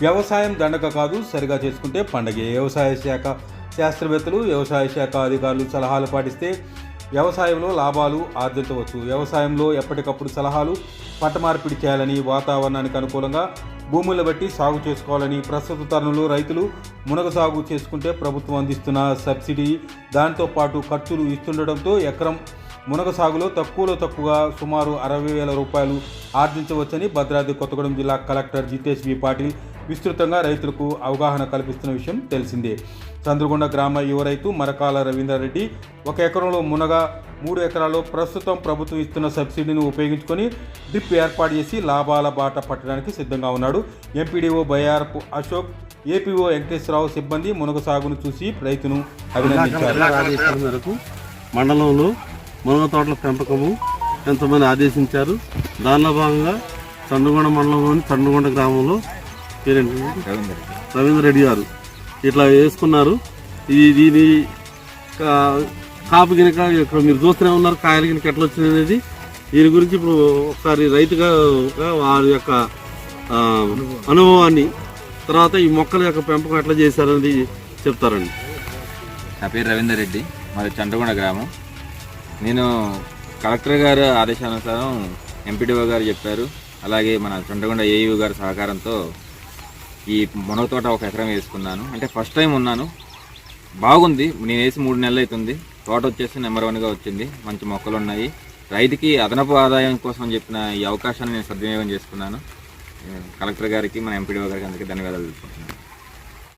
వ్యవసాయం దండక కాదు సరిగా చేసుకుంటే పండగే వ్యవసాయ శాఖ. శాస్త్రవేత్తలు వ్యవసాయ శాఖ అధికారులు సలహాలు పాటిస్తే వ్యవసాయంలో లాభాలు ఆర్జించవచ్చు వ్యవసాయంలో ఎప్పటికప్పుడు సలహాలు పంట మార్పిడి చేయాలని వాతావరణానికి అనుకూలంగా భూములను బట్టి సాగు చేసుకోవాలని ప్రస్తుత తరుణంలో రైతులు మునగ సాగు చేసుకుంటే ప్రభుత్వం అందిస్తున్న సబ్సిడీ దానితో పాటు ఖర్చులు ఇస్తుండటంతో ఎకరం మునగ సాగులో తక్కువలో తక్కువగా సుమారు అరవై వేల రూపాయలు ఆర్జించవచ్చని భద్రాద్రి కొత్తగూడెం జిల్లా కలెక్టర్ జితేష్ వి పాటిల్ విస్తృతంగా రైతులకు అవగాహన కల్పిస్తున్న విషయం తెలిసిందే. చంద్రగొండ గ్రామ యువ రైతు మరకాల రవీందర్రెడ్డి ఒక ఎకరంలో మునగ మూడు ఎకరాల్లో ప్రస్తుతం ప్రభుత్వం ఇస్తున్న సబ్సిడీని ఉపయోగించుకొని డ్రిప్ ఏర్పాటు చేసి లాభాల బాట పట్టడానికి సిద్ధంగా ఉన్నాడు. ఎంపీడీఓ బయ్యారపు అశోక్ ఏపీఓ వెంకటేశ్వరరావు సిబ్బంది మునగ సాగును చూసి రైతును అభినందించారు. మేరకు మండలంలో మునగ తోటల పెంపకము ఎంతమంది ఆదేశించారు. దానిలో భాగంగా చండుగొండ మండలంలోని చండుగొండ గ్రామంలో పేరేంటి? రవీంద్ర రెడ్డి గారు. ఇట్లా వేసుకున్నారు. ఈ దీని కాపు గినక ఇక్కడ మీరు చూస్తూనే ఉన్నారు కాయలు గినక ఎట్లా వచ్చింది అనేది. దీని గురించి ఇప్పుడు ఒకసారి రైతుగా వారి యొక్క అనుభవాన్ని తర్వాత ఈ మొక్కల యొక్క పెంపకం ఎట్లా చేశారనేది చెప్తారండి. నా పేరు రవీందర్ రెడ్డి. మాది చండ్రగొండ గ్రామం. నేను కలెక్టర్ గారు ఆదేశానుసారం ఎంపీడీఓ గారు చెప్పారు. అలాగే మన చండ్రగొండ ఏయూ గారి సహకారంతో ఈ మునగ తోట ఒక ఎకరం వేసుకున్నాను. అంటే ఫస్ట్ టైం ఉన్నాను. బాగుంది. నేను వేసి మూడు నెలలు అవుతుంది. తోట వచ్చేసి నెంబర్ వన్గా వచ్చింది. మంచి మొక్కలు ఉన్నాయి. రైతుకి అదనపు ఆదాయం కోసం చెప్పిన ఈ అవకాశాన్ని నేను సద్వినియోగం చేసుకున్నాను. కలెక్టర్ గారికి మన ఎంపీడీఓ గారికి అందుకే ధన్యవాదాలు తెలుపుకుంటున్నాను.